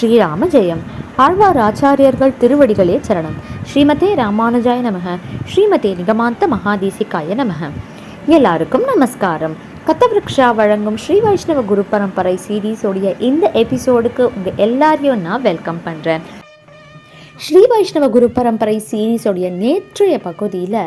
ஸ்ரீராம ஜெயம் ஆழ்வார் ஆச்சாரியர்கள் திருவடிகளே சரணம். ஸ்ரீமதே ராமானுஜாய நமக. ஸ்ரீமதே நிகமாந்த மகாதேசிகாய நமக. எல்லாருக்கும் நமஸ்காரம். கத்தவிருக்ஷா வழங்கும் ஸ்ரீ வைஷ்ணவ குரு பரம்பரை சீரீஸோடைய இந்த எபிசோடுக்கு உங்கள் எல்லாரையும் நான் வெல்கம் பண்ணுறேன் ஸ்ரீ வைஷ்ணவ குரு பரம்பரை சீரீஸோடைய நேற்றைய பகுதியில்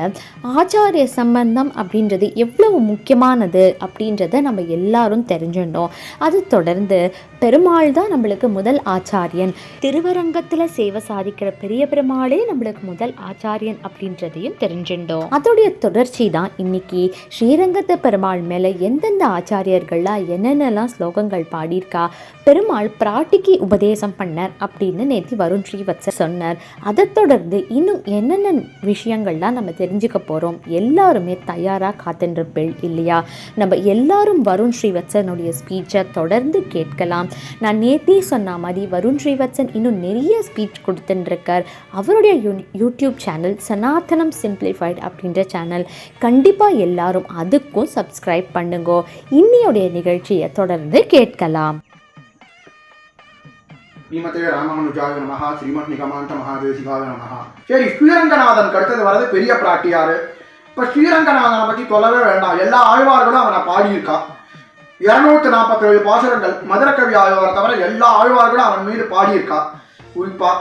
ஆச்சாரிய சம்பந்தம் அப்படின்றது எவ்வளவு முக்கியமானது அப்படின்றத நம்ம எல்லாரும் தெரிஞ்சிருந்தோம். அது தொடர்ந்து பெருமாள் தான் நம்மளுக்கு முதல் ஆச்சாரியன். திருவரங்கத்தில் சேவை சாதிக்கிற பெரிய பெருமாளே நம்மளுக்கு முதல் ஆச்சாரியன் அப்படின்றதையும் தெரிஞ்சுட்டோம் அதோடைய தொடர்ச்சி தான் இன்னைக்கு ஸ்ரீரங்கத்து பெருமாள் மேலே எந்தெந்த ஆச்சாரியர்கள்லாம் என்னென்னலாம் ஸ்லோகங்கள் பாடியிருக்கா பெருமாள் பிராட்டிக்கு உபதேசம் பண்ணார் அப்படின்னு நேற்று வருண் ஸ்ரீவத்சர் சொன்னார். அதை தொடர்ந்து இன்னும் என்னென்ன விஷயங்கள்லாம் நம்ம தெரிஞ்சுக்க போகிறோம் எல்லாருமே தயாராக காத்துருப்பேள் இல்லையா? நம்ம எல்லாரும் வருண் ஸ்ரீவத்சனுடைய ஸ்பீச்சை தொடர்ந்து கேட்கலாம். நான் நேத்தே சொன்ன மாதிரி வருண் ஸ்ரீவத்சன் இன்னும் நிறைய ஸ்பீச் கொடுத்துட்டுருக்கார் அவருடைய யூ யூடியூப் சேனல் சனாதனம் சிம்பிளிஃபைட் அப்படின்ற சேனல் கண்டிப்பாக எல்லாரும் அதுக்கும் சப்ஸ்கிரைப் பண்ணுங்க. இன்னியோடைய நிகழ்ச்சியை தொடர்ந்து கேட்கலாம். ஸ்ரீமதே ராமானுஜாய நமஹா. ஸ்ரீமத் நிகமாந்த மகாதேசிகாய நமஹா. சரி ஸ்ரீரங்கநாதன் அடுத்தது வரது பெரிய பிராட்டியாரு. இப்போ ஸ்ரீரங்கநாதனை பற்றி சொல்லவே வேண்டாம். எல்லா ஆழ்வார்களும் அவனை பாடியிருக்கான் இருநூத்தி நாற்பத்தேழு பாசுரங்கள் மதுரக்கவி ஆழ்வாரை தவிர எல்லா ஆழ்வார்களும் அவன் மீது பாடியிருக்கா. குறிப்பா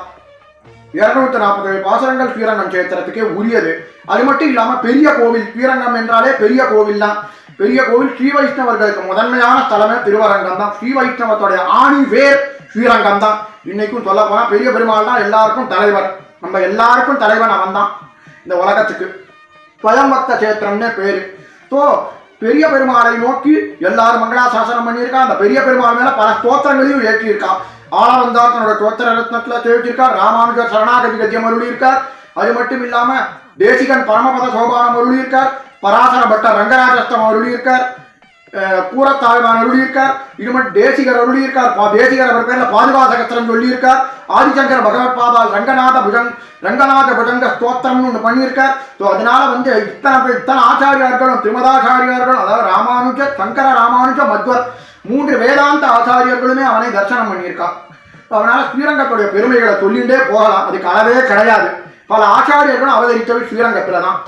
இருநூத்தி நாற்பத்தேழு பாசுரங்கள் ஸ்ரீரங்கம் சேத்திரத்துக்கே உரியது. அது மட்டும் இல்லாம பெரிய கோவில் ஸ்ரீரங்கம் என்றாலே பெரிய கோவில் தான் பெரிய கோவில் ஸ்ரீ வைஷ்ணவர்களுக்கு முதன்மையான ஸ்தலமே திருவரங்கம் தான். ஸ்ரீ வைஷ்ணவத்துடைய ஆணி வேர் ஸ்ரீரங்கம் தான். இன்னைக்கும் சொல்ல போனா பெரிய பெருமாள் தான் எல்லாருக்கும் தலைவர். நம்ம எல்லாருக்கும் தலைவன் அவன் தான் இந்த உலகத்துக்கு. ஸ்வயம்பக்த சேத்திரம்னே பேரு. ஸோ பெரிய பெருமாளை நோக்கி எல்லாரும் மங்களாசாசனம் பண்ணியிருக்கா அந்த பெரிய பெருமாள் மேல பல ஸ்தோத்திரங்களையும் ஏற்றியிருக்கான். ஆளவந்தார் தன்னோட ஸ்தோத்திர ரத்னத்துல தெரிவிச்சிருக்கார் ராமானுஜர் சரணாகதி கத்தியம் அருளியிருக்கார் அது மட்டும் இல்லாம தேசிகன் பரமபத சோபானம் அருளியிருக்கார் பராசர பட்டர் ரங்கராஜஸ்தம் அருளியிருக்கார் கூரத்தாழ்வான் அருளியிருக்கார். இது தேசிகர் அருளியிருக்கார். பா- தேசிகர் அவர் பேரில் பாதுகாசகத்திரம் சொல்லியிருக்கார். ஆதிசங்கர பகவத் பாதால் ரங்கநாத புஜங் ரங்கநாத புஜங்க ஸ்தோத்திரம்னு ஒன்று பண்ணியிருக்கார். ஸோ அதனால வந்து இத்தனை இத்தனை ஆச்சாரியார்களும் திருமதாச்சாரியார்களும் அதாவது ராமானுஜ சங்கர ராமானுஜ மத்வர் மூன்று வேதாந்த ஆச்சாரியர்களுமே அவனை தரிசனம் பண்ணியிருக்கான் So அதனால ஸ்ரீரங்கத்துடைய பெருமைகளை சொல்லிகிட்டே போகலாம். அதுக்கு அளவே கிடையாது. பல ஆச்சாரியர்களும் அவதரித்தவை ஸ்ரீரங்கத்தில் தான்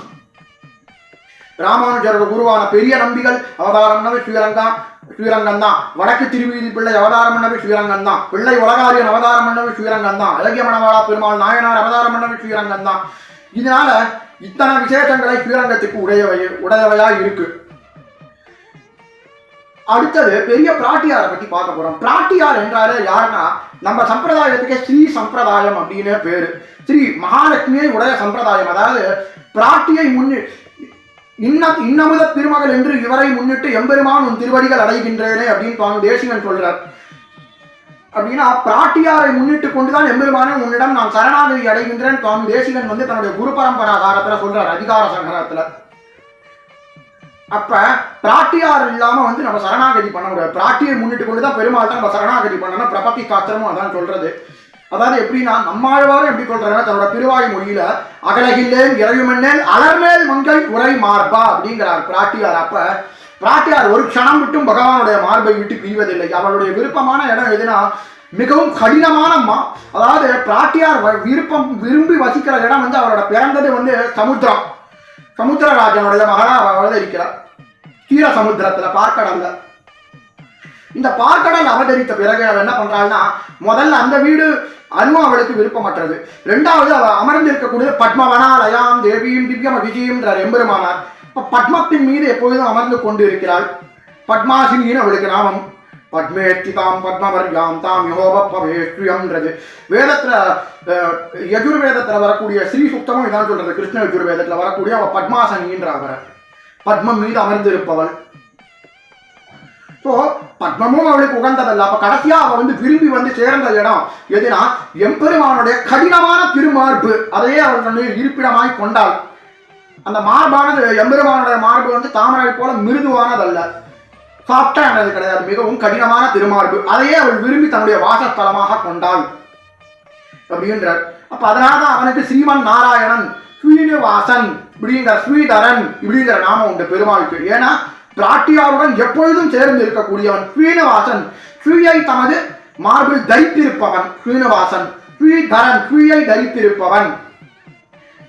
ராமானுஜரோட குருவான பெரிய நம்பிகள் அவதாரம் பண்ணவே ஸ்ரீரங்கம் ஸ்ரீரங்கம் தான் வடக்கு திருவீதி பிள்ளை அவதாரம் பண்ணவே ஸ்ரீரங்கம் தான் பிள்ளை உலகாரியன் அவதாரம் பண்ணவே ஸ்ரீரங்கம் தான் அழகிய மணவாளா பெருமாள் நாயனார் அவதாரம் பண்ணவே ஸ்ரீரங்கம் தான் இதனால இத்தனை விசேஷங்களை ஸ்ரீரங்கத்துக்கு உடையவை உடையவையா இருக்கு. அடுத்தது பெரிய பிராட்டியாரை பத்தி பார்க்க போறோம். பிராட்டியார் என்றாலே யாருன்னா நம்ம சம்பிரதாயத்துக்கே ஸ்ரீ சம்பிரதாயம் அப்படின்னு பேரு. ஸ்ரீ மகாலட்சுமியை உடைய சம்பிரதாயம். அதாவது பிராட்டியை முன்னி இன்ன இன்னமுத திருமகள் என்று இவரை முன்னிட்டு எம்பெருமான் உன் திருவடிகள் அடைகின்றேனே அப்படின்னு சுவாமி தேசிகன் சொல்றார். அப்படின்னா பிராட்டியாரை முன்னிட்டு கொண்டுதான் எம்பெருமானே உன்னிடம் நான் சரணாகதி அடைகின்றேன் சுவாமி தேசிகன் வந்து தன்னுடைய குரு பரம்பராகாரத்துல சொல்றார் அதிகார சங்கரத்துல அப்ப பிராட்டியார் இல்லாம வந்து நம்ம சரணாகதி பண்ண முடியாது. பிராட்டியை முன்னிட்டு கொண்டு தான் பெருமாள் தான் நம்ம சரணாகதி பண்ணணும். பிரபத்தி சாஸ்திரமும் அதான் சொல்றது. அதாவது எப்படின்னா நம்மாழ்வாரும் எப்படி சொல்றாருன்னா தன்னோட திருவாய் மொழியில அகலகில்லேன் இறையுமன்னேல் அலர்மேல் மங்கள் உரை மார்பா அப்படிங்கிறார் பிராட்டியார். அப்ப பிராட்டியார் ஒரு க்ஷணம் விட்டும் பகவானுடைய மார்பை விட்டு பிரிவதில்லை. அவளுடைய விருப்பமான இடம் எதுனா மிகவும் கடினமான மா அதாவது பிராட்டியார் வ- விருப்பம் விரும்பி வசிக்கிற இடம் வந்து அவரோட பிறந்தது வந்து சமுத்திரம். சமுத்திரராஜனுடைய மகளா அவ இருக்கிறார் கீர சமுத்திரத்துல பார்க்கடல்ல இந்த பார்க்கடல் அவதரித்த பிறகு அவள் என்ன பண்றாள்னா முதல்ல அந்த வீடு அதுவும் அவளுக்கு விருப்பமற்றது. ரெண்டாவது அவள் அமர்ந்து இருக்கக்கூடிய பத்மவனாலயாம் தேவியும் திவ்ய மகிழ்ச்சியும்ன்றார் எம்பெருமானார். இப்போ பத்மத்தின் மீது எப்பொழுதும் அமர்ந்து கொண்டு இருக்கிறாள் பத்மாசினின்னு அவளுக்கு நாமம். பத்மேஷ்டிதாம் பத்மவர்யாம் தாம் யோகப்பவேஷ்டியம்ன்றது வேதத்தில் யஜுர்வேதத்தில் வரக்கூடிய ஸ்ரீ சுத்தமும் இதான் சொல்றது. கிருஷ்ண யஜுர்வேதத்தில் வரக்கூடிய அவள் பத்மாசனின்ற அவரை. பத்மம் மீது அமர்ந்திருப்பவள். ஸோ பத்மமும் அவளுக்கு உகந்ததல்ல. அப்போ கடைசியாக அவள் வந்து விரும்பி வந்து சேர்ந்த இடம் எதுனா எம்பெருமானுடைய கடினமான திருமார்பு. அதையே அவள் தன்னுடைய இருப்பிடமாய் கொண்டாள். அந்த மார்பானது எம்பெருமானுடைய மார்பு வந்து தாமரை போல மிருதுவானதல்ல. சாஃப்டானது கிடையாது. மிகவும் கடினமான திருமார்பு. அதையே அவள் விரும்பி தன்னுடைய வாசஸ்தலமாக கொண்டாள். அப்படின்றார். அப்ப அதனால தான் அவனுக்கு ஸ்ரீமன் நாராயணன் ஸ்ரீனிவாசன் இப்படிங்கிற ஸ்ரீதரன் இப்படிங்கிற நாமம் உண்டு பெருமாளுக்கு ஏன்னா பிராட்டியாருடன் எப்பொழுதும் சேர்ந்து இருக்கக்கூடியவன் ஸ்ரீனிவாசன் ஸ்ரீயை தமது மார்பில் தரித்திருப்பவன் ஸ்ரீனிவாசன் ஸ்ரீதரன் ஸ்ரீயை தரித்திருப்பவன்.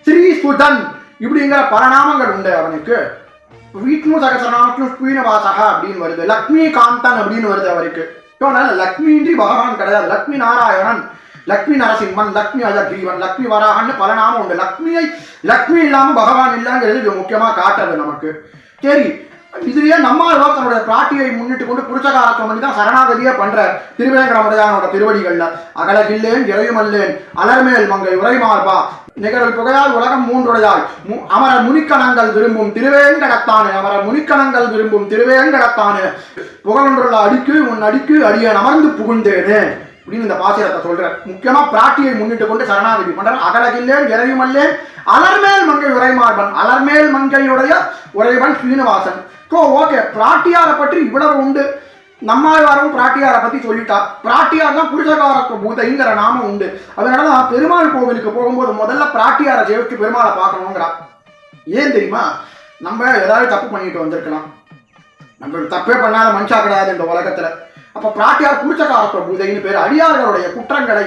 ஸ்ரீசுதன் இப்படிங்கிற பரநாமங்கள் உண்டு அவனுக்கு. விஷ்ணு சகசரநாமத்திலும் ஸ்ரீனிவாசக அப்படின்னு வருது. லக்ஷ்மி காந்தன் அப்படின்னு வருது அவருக்கு. So, அதனால பகவான் கிடையாது. லக்ஷ்மி நாராயணன் லக்ஷ்மி நரசிம்மன் லக்ஷ்மி அஜக்ரீவன் லக்ஷ்மி வராகன்னு பல நாமம் உண்டு. லக்ஷ்மியை லக்ஷ்மி இல்லாம பகவான் இல்லைங்கிறது முக்கியமா காட்டுறது நமக்கு. சரி இதுலயே நம்மாழ்வார் தன்னுடைய பிராட்டியை முன்னிட்டு கொண்டு புருஷகாரத்துவம் பண்ணி தான் சரணாகதியே பண்ற திருவேங்கடமுடையானோட திருவடிகள்ல. அகலகில்லேன் இறையுமல்லேன் அலர்மேல் மங்கை உரைமார்பா நிகழல் புகையால் உலகம் மூன்றுடையால் மு- அமரர் முனிக்கணங்கள் விரும்பும் திருவேங்கடத்தானே அமரர் முனிக்கணங்கள் விரும்பும் திருவேங்கடத்தானே. புகழொன்றுள்ள அடிக்கு உன் அடிக்கு அடியேன் அமர்ந்து புகுந்தேனே அப்படின்னு இந்த பாசிரத்தை சொல்ற முக்கியமா பிராட்டியை முன்னிட்டு கொண்டு சரணாகதி பண்றார். அகலகில்லேன் இறையுமல்லேன் அலர்மேல் மங்கை உரைமார்பன் அலர்மேல் மங்கையுடைய உறைவன் ஸ்ரீனிவாசன். So okay. பிராட்டியாரை பற்றி இவ்வளவு உண்டு. நம்மாழ்வாரும் பிராட்டியாரை பற்றி சொல்லிட்டா. பிராட்டியார் தான் புருஷகாரத்துவ பூதைங்கிற நாமம் உண்டு. அதனால தான் பெருமாள் கோவிலுக்கு போகும்போது முதல்ல பிராட்டியாரை ஜெயிச்சு பெருமாளை பார்க்கணுங்கிறா ஏன் தெரியுமா? நம்ம ஏதாவது தப்பு பண்ணிட்டு வந்திருக்கலாம். நம்ம தப்பே பண்ணாத மனுஷா கிடையாது இந்த உலகத்துல. அப்போ பிராட்டியார் புருஷகாரத்துவ பூதைன்னு பேர். அடியார்களுடைய குற்றங்களை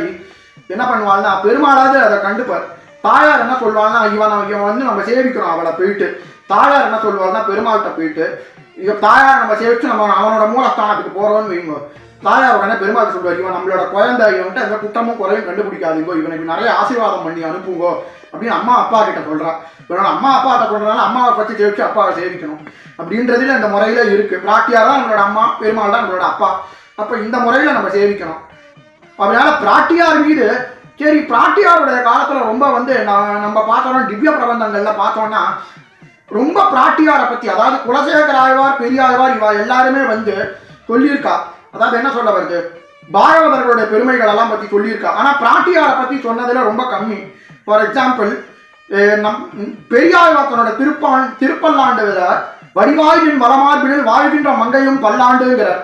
என்ன பண்ணுவாள்னா பெருமாளாவது அதை கண்டுப்பார். தாயார் என்ன சொல்வாள்னா இவன் இவன் வந்து நம்ம சேவிக்கிறோம் அவளை போயிட்டு. தாயார் என்ன சொல்லுவார்னா பெருமாள்கிட்ட போயிட்டு இவ தாயார் நம்ம சேவிச்சு நம்ம அவனோட மூலஸ்தானத்துக்கு போறோம்னு வைங்க. தாயார் உடனே பெருமாள் சொல்லுவார் இவன் நம்மளோட குழந்தை இவன்ட்டு எந்த குற்றமும் குறையும் கண்டுபிடிக்காதீங்கோ இவனுக்கு நிறைய ஆசீர்வாதம் பண்ணி அனுப்புங்கோ அப்படின்னு அம்மா அப்பா கிட்ட சொல்றான் இவனோட அம்மா அப்பா கிட்ட சொல்றதுனால அம்மாவை பற்றி சேவிச்சு அப்பாவை சேவிக்கணும். அப்படின்றதுல இந்த முறையில இருக்கு. பிராட்டியார் தான் நம்மளோட அம்மா பெருமாள் தான் நம்மளோட அப்பா. அப்ப இந்த முறையில நம்ம சேவிக்கணும். அதனால பிராட்டியார் மீது சரி பிராட்டியாருடைய காலத்துல ரொம்ப வந்து நான் நம்ம பார்த்தோம்னா திவ்ய பிரபந்தங்கள்ல பார்த்தோம்னா ரொம்ப பிராட்டியாரை பற்றி அதாவது குலசேகர ஆழ்வார் பெரியாழ்வார் இவா எல்லாருமே வந்து சொல்லியிருக்கா. அதாவது என்ன சொல்ல வருது? பாகவதர்களுடைய பெருமைகள் எல்லாம் பற்றி சொல்லியிருக்கா. ஆனால் பிராட்டியாரை பற்றி சொன்னதில் ரொம்ப கம்மி. ஃபார் எக்ஸாம்பிள் நம் பெரியாழ்வார் தன்னோட திருப்பான் திருப்பல்லாண்டு வடிவாய்வின் வளமார்பினில் வாழ்கின்ற மங்கையும் பல்லாண்டுங்கிறார்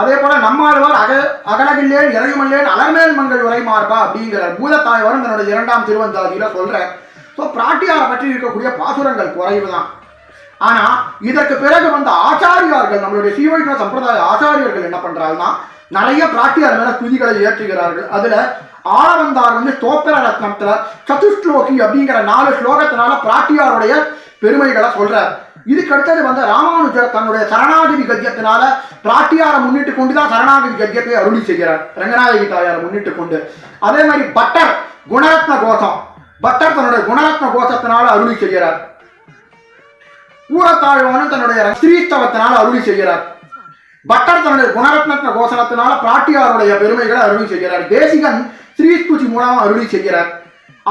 அதே போல நம்மாழ்வார் அக அகலகில்லேன் இறையுமல்லேன் அலர்மேல் மங்கள் உரைமார்பா அப்படிங்கிறார். பூதத்தாழ்வாரும் தன்னோட இரண்டாம் திருவந்தாதியில சொல்றார். ஸோ பிராட்டியாரை பற்றி இருக்கக்கூடிய பாசுரங்கள் குறைவு தான் ஆனால் இதற்கு பிறகு வந்த ஆச்சாரியார்கள் நம்மளுடைய சீவைஷ்ணவ சம்பிரதாய ஆச்சாரியர்கள் என்ன பண்ணுறாங்கன்னா நிறைய பிராட்டியார் மேல துதிகளை ஏற்றுகிறார்கள். அதில் ஆளவந்தார் வந்து தோப்பர ரத்னத்தில் சதுஷ்லோகி அப்படிங்கிற நாலு ஸ்லோகத்தினால பிராட்டியாருடைய பெருமைகளை சொல்றார். இதுக்கு அடுத்தது வந்து ராமானுஜர் தன்னுடைய சரணாகதி கத்தியத்தினால பிராட்டியாரை முன்னிட்டு கொண்டு தான் சரணாகதி கத்தியத்தை அருளி செய்கிறார். ரங்கநாயகி தாயாரை முன்னிட்டு கொண்டு. அதே மாதிரி பட்டர் குணரத்ன கோஷம். பக்தர் தன்னுடைய குணரத்ன கோஷத்தினால் அருளி செய்கிறார். ஊரத்தாழ்வானும் தன்னுடைய ஸ்ரீஸ்தவத்தினால் அருளி செய்கிறார். பட்டர் தன்னுடைய குணரத்ன கோசனத்தினால பிராட்டியாருடைய பெருமைகளை அருளி செய்கிறார். தேசிகன் ஸ்ரீஸ்துதி மூலமா அருளி செய்கிறார்.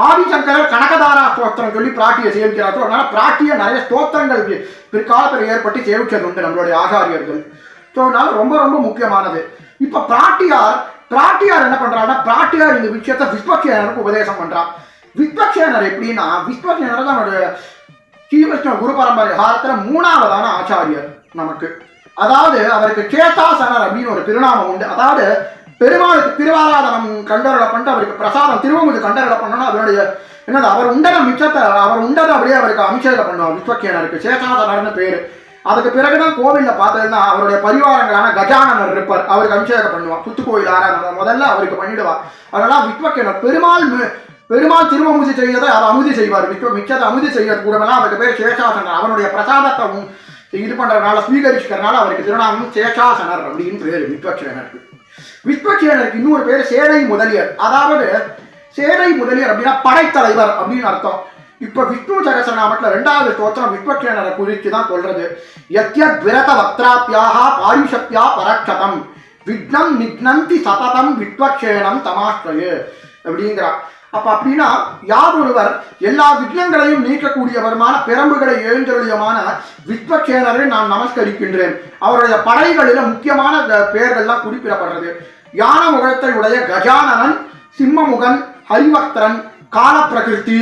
ஆதிசங்கரர் கனகதாரா ஸ்தோத்திரம் சொல்லி பிராட்டியை சேவிக்கிறார். அதனால பிராட்டிய நிறைய ஸ்தோத்திரங்கள் பிற்காலத்தில் ஏற்பட்டு சேவிச்சது உண்டு நம்மளுடைய ஆசாரியர்கள் ஸோ அதனால ரொம்ப ரொம்ப முக்கியமானது. இப்போ பிராட்டியார் பிராட்டியார் என்ன பண்றாருன்னா பிராட்டியார் இந்த விஷயத்தை விஸ்வக்சேனருக்கு உபதேசம் பண்றார். விஸ்வக்சேனர் எப்படின்னா விஸ்வக்சேனர் தான் அவருடைய ஸ்ரீகிருஷ்ண குரு பரம்பரை காலத்துல மூணாவதான ஆச்சாரியர் நமக்கு. அதாவது அவருக்கு சேதாசனர் அப்படின்னு ஒரு திருநாமம் உண்டு. அதாவது பெருமாளுக்கு திருவாராதனம் கண்டரட பண்ணிட்டு அவருக்கு பிரசாதம் திருவமுது கண்டரட பண்ணணும் அவருடைய என்னது அவர் உண்டன மிச்சத்தை அவர் உண்டதை அப்படியே அவருக்கு அபிஷேகம் பண்ணுவார் விஸ்வக்கியனருக்கு சேதாசனர்னு பேரு. அதுக்கு பிறகுதான் கோவிலில் பார்த்ததுன்னா அவருடைய பரிவாரங்களான கஜானனர் இருப்பார். அவருக்கு அபிஷேகம் பண்ணுவார். சுத்துக்கோயில் ஆராதனை முதல்ல அவருக்கு பண்ணிடுவார். அதனால விஸ்வக்கேனர் பெருமாள் பெருமாள் திருவமுதி செய்யதை அதை அமுதி செய்வார். மிக்க மிக்கதை அமுதி செய்யறது கூடமெல்லாம் அவருக்கு பேர் சேஷாசனர். அவனுடைய பிரசாதத்தை இது பண்றதுனால ஸ்வீகரிச்சுக்கிறதுனால அவருக்கு திருநாமம் சேஷாசனர் அப்படின்னு பேரு விஸ்வக்சேனருக்கு விஸ்வக்சேனருக்கு இன்னொரு பேர் சேனை முதலியர். அதாவது சேனை முதலியர் அப்படின்னா படைத்தலைவர் அப்படின்னு அர்த்தம். இப்ப விஷ்ணு சகசரநாமத்துல ரெண்டாவது ஸ்தோத்திரம் விஸ்வக்சேனரை குறித்து தான் சொல்றது. யத்யத் விரத வக்ராத்யாக பாரிஷத்யா பரக்ஷதம். விக்னம் நிக்னந்தி சததம் வித்வக்ஷேனம் தமாஸ்ரயே அப்படிங்கிறா அப்ப அப்படின்னா யார் ஒருவர் எல்லா விக்னங்களையும் நீக்கக்கூடியவருமான பெரம்புகளை எழுந்தருளியமான விஸ்வக்சேனரை நான் நமஸ்கரிக்கின்றேன். அவருடைய படைகளில முக்கியமான பெயர்கள்லாம் குறிப்பிடப்படுறது. யான முகத்தை உடைய கஜானனன் சிம்மமுகன் ஹரிவக்தரன் காலப்பிரகிருதி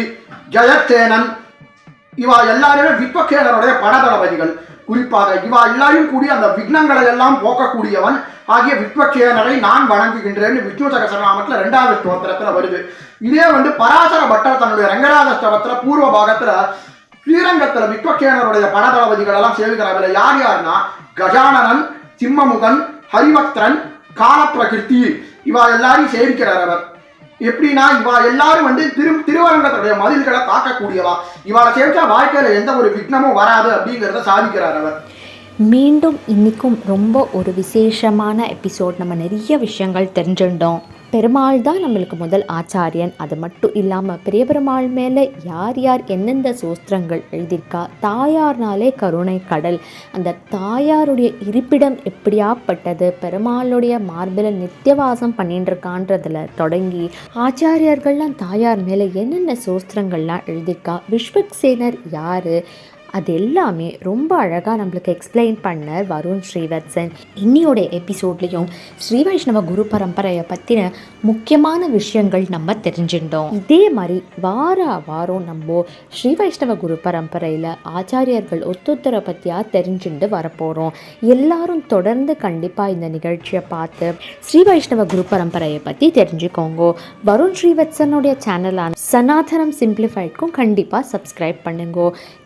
ஜெயசேனன் இவா எல்லாருமே வித்வக்கேனருடைய படதளபதிகள். குறிப்பாக இவா எல்லாரும் கூடி அந்த விக்னங்களை எல்லாம் போக்கக்கூடியவன் ஆகிய வித்வக்கேனரை நான் வணங்குகின்றேன் விஷ்ணு சகசரநாமத்தில் ரெண்டாவது ஸ்தோத்திரத்தில் வருது. இதே வந்து பராசர பட்டர் தன்னுடைய ரங்கராஜ பூர்வ பாகத்துல ஸ்ரீரங்கத்துல வித்வக்கேனருடைய படதளபதிகள் எல்லாம் சேவிக்கிறார்கள் யார் யாருன்னா கஜானனன் சிம்மமுகன் ஹரிவக்திரன் காலப்பிரகிருத்தி இவா எல்லாரையும் சேவிக்கிறார் அவர். எப்படின்னா இவா எல்லாரும் வந்து திரு திருவரங்கத்துடைய மதில்களை தாக்கக்கூடியவா இவாளை சேவிச்சா வாழ்க்கையில எந்த ஒரு விக்னமும் வராது அப்படிங்கிறத சாதிக்கிறார் அவர். மீண்டும் இன்றைக்கும் ரொம்ப ஒரு விசேஷமான எபிசோட் நம்ம நிறைய விஷயங்கள் தெரிஞ்சுட்டோம் பெருமாள் தான் நம்மளுக்கு முதல் ஆச்சாரியன். அது மட்டும் இல்லாமல் பெரிய பெருமாள் மேலே யார் யார் எந்தெந்த சூஸ்திரங்கள் எழுதியிருக்கா? தாயார்னாலே கருணை கடல். அந்த தாயாருடைய இருப்பிடம் எப்படியாப்பட்டது? பெருமாளுடைய மார்பில் நித்தியவாசம் பண்ணிட்டு தொடங்கி ஆச்சாரியர்கள்லாம் தாயார் மேலே என்னென்ன சூஸ்திரங்கள்லாம் எழுதியிருக்கா? விஸ்வக்சேனர் யார்? அது எல்லாமே ரொம்ப அழகாக நம்மளுக்கு எக்ஸ்பிளைன் பண்ண வருண் ஸ்ரீவத்சன். இன்னியோட எபிசோட்லேயும் ஸ்ரீ வைஷ்ணவ குரு பரம்பரையை பற்றின முக்கியமான விஷயங்கள் நம்ம தெரிஞ்சுட்டோம் இதே மாதிரி வார வாரம் நம்ம ஸ்ரீ வைஷ்ணவ குரு பரம்பரையில் ஆச்சாரியர்கள் ஒத்தொத்தரை பற்றியாக தெரிஞ்சுட்டு வரப்போகிறோம் எல்லாரும் தொடர்ந்து கண்டிப்பாக இந்த நிகழ்ச்சியை பார்த்து ஸ்ரீ வைஷ்ணவ குரு பரம்பரையை பற்றி தெரிஞ்சுக்கோங்க. வருண் ஸ்ரீவத்சனுடைய சேனலான சனாதனம் சிம்பிளிஃபைட்க்கும் கண்டிப்பாக சப்ஸ்கிரைப் பண்ணுங்க.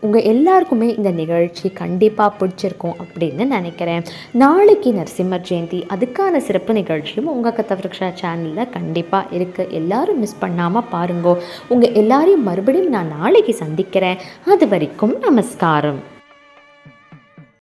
உங்கள் எல்லா எல்லாருக்குமே இந்த நிகழ்ச்சி கண்டிப்பாக பிடிச்சிருக்கும் அப்படின்னு நினைக்கிறேன். நாளைக்கு நரசிம்மர் ஜெயந்தி அதுக்கான சிறப்பு நிகழ்ச்சியும் உங்கள் கத்தவருக்ஷா சேனலில் கண்டிப்பாக இருக்குது எல்லாரும் மிஸ் பண்ணாமல் பாருங்க. உங்கள் எல்லாரையும் மறுபடியும் நான் நாளைக்கு சந்திக்கிறேன். அது வரைக்கும் நமஸ்காரம்.